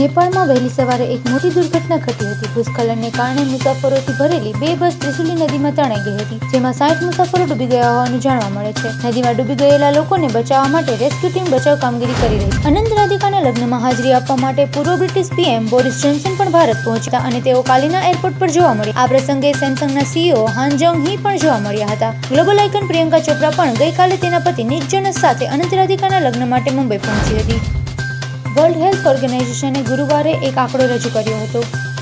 નેપાળમાં વહેલી સવારે એક મોટી દુર્ઘટના ઘટી હતી. ભૂસ્ખલનને કારણે મુસાફરોથી ભરેલી બે બસ ત્રિશુલી નદીમાં તણાઈ ગઈ હતી, જેમાં સાઠ મુસાફરો ડૂબી ગયા હોવાનું જાણવા મળે છે. નદીમાં ડૂબી ગયેલા લોકોને બચાવવા માટે રેસ્ક્યુ ટીમ બચાવ કામગીરી કરી રહી અનંત રાધિકાના લગ્નમાં હાજરી આપવા માટે પૂર્વ બ્રિટિશ પીએમ બોરિસ જોન્સન પણ ભારત પહોંચ્યા અને તેઓ કાલીના એરપોર્ટ પર જોવા મળ્યા. આ પ્રસંગે સેમસંગના સીઈઓ હાન જોંગ હી પણ જોવા મળ્યા હતા. ગ્લોબલ આઇકન પ્રિયંકા ચોપરા પણ ગઈકાલે તેના પતિ નિક જોનસ સાથે અનંત રાધિકાના લગ્ન માટે મુંબઈ પહોંચી હતી. વર્લ્ડ હેલ્થ ઓર્ગેનાઇઝેશને ગુરુવારે એક આંકડો રજૂ કર્યો હતો,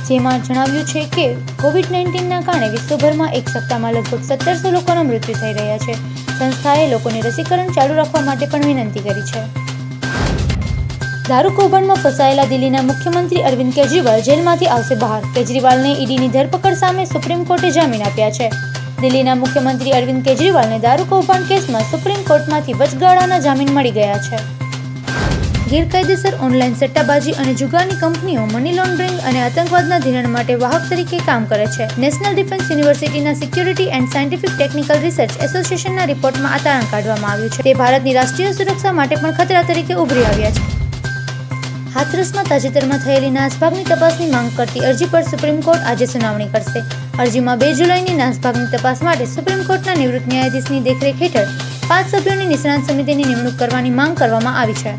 જેમાં જણાવ્યું છે કે કોવિડ નાઇન્ટીનના કારણે વિશ્વભરમાં એક સપ્તાહમાં લગભગ સત્તરસો લોકોના મૃત્યુ થઈ રહ્યા છે. સંસ્થાએ લોકોને રસીકરણ ચાલુ રાખવા માટે પણ વિનંતી કરી છે. દારૂ કૌભાંડમાં ફસાયેલા દિલ્હીના મુખ્યમંત્રી અરવિંદ કેજરીવાલ જેલમાંથી આવશે બહાર. કેજરીવાલને ઈડીની ધરપકડ સામે સુપ્રીમ કોર્ટે જામીન આપ્યા છે. દિલ્હીના મુખ્યમંત્રી અરવિંદ કેજરીવાલને દારૂ કૌભાંડ કેસમાં સુપ્રીમ કોર્ટમાંથી વચગાળાના જામીન મળી ગયા છે. ગેરકાયદેસર ઓનલાઈન સટ્ટાબાજી અને જુગારની કંપનીઓ મની લોન્ડરિંગ અને આતંકવાદના ધિરાણ માટે વાહક તરીકે કામ કરે છે. નેશનલ ડિફેન્સ યુનિવર્સિટીના security and scientific technical research એસોસિએશનના રિપોર્ટમાં આ તારણ કાઢવામાં આવ્યું છે. તે ભારતની રાષ્ટ્રીય સુરક્ષા માટે પણ ખતરા તરીકે ઉભરી આવ્યા છે. હાથરસમાં તાજેતરમાં થયેલી નાસભાગની તપાસની માંગ કરતી અરજી પર સુપ્રીમ કોર્ટ આજે સુનાવણી કરશે. અરજીમાં બે જુલાઈની નાસભાગની તપાસ માટે સુપ્રીમ કોર્ટના નિવૃત્ત ન્યાયાધીશની દેખરેખ હેઠળ પાંચ સભ્યોની નિષ્ણાંત સમિતિની નિમણૂક કરવાની માંગ કરવામાં આવી છે.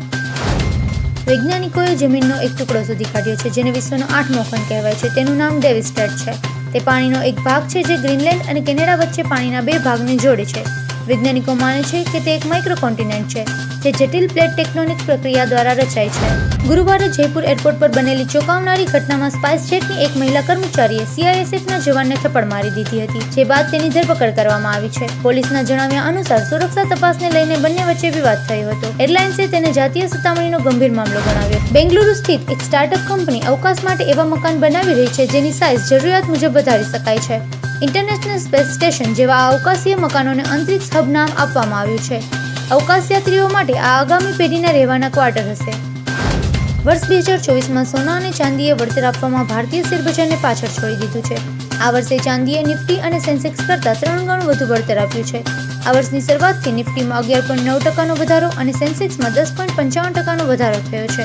વૈજ્ઞાનિકોએ જમીનનો એક ટુકડો શોધી કાઢ્યો છે, જેને વિશ્વનો આઠમો ખંડ કહેવાય છે. તેનું નામ ડેવિસ્ટેટ છે. તે પાણીનો એક ભાગ છે જે ગ્રીનલેન્ડ અને કેનેડા વચ્ચે પાણીના બે ભાગને જોડે છે. વૈજ્ઞાનિકો માને છે કે તે એક માઇક્રો કોન્ટિનેન્ટ છે, જે જટિલ પ્લેટ ટેક્ટોનિક પ્રક્રિયા દ્વારા રચાય છે. ગુરુવારે જયપુર એરપોર્ટ પર બનેલી ચોંકાવનારી ઘટનામાં સ્પાઇસ જેટની એક મહિલા કર્મચારીએ સીઆઈએસએફના જવાનને થપ્પડ મારી દીધી હતી, જે બાદ તેની ધરપકડ કરવામાં આવી છે. પોલીસના જણાવ્યા અનુસાર સુરક્ષા તપાસને લઈને બંને વચ્ચે વિવાદ થયો હતો. એરલાઇન્સે તેને જાતીય સતામણીનો ગંભીર મામલો ગણાવ્યો. બેંગલુરુ સ્થિત એક સ્ટાર્ટઅપ કંપની અવકાશ માટે એવા મકાન બનાવી રહી છે જેની સાઇઝ જરૂરિયાત મુજબ વધારી શકાય છે. ઇન્ટરનેશનલ સ્પેસ સ્ટેશન જેવા અવકાશીય મકાનોને અંતરિક્ષ હબ નામ આપવામાં આવ્યું છે. અવકાશયાત્રીઓ માટે આ આગામી પેઢીના રહેવાના ક્વાર્ટર હશે. વર્ષ બે હજાર ચોવીસમાં સોના અને ચાંદીએ વળતર આપવામાં ભારતીય શેરબજારને પાછળ છોડી દીધું છે. આ વર્ષે ચાંદીએ નિફ્ટી અને સેન્સેક્સ કરતાં ત્રણ ગણું વધુ વળતર આપ્યું છે. આ વર્ષની શરૂઆતથી નિફ્ટીમાં અગિયાર પોઈન્ટ નવ ટકાનો વધારો અને સેન્સેક્સમાં દસ પોઈન્ટ પંચાવન ટકાનો વધારો થયો છે.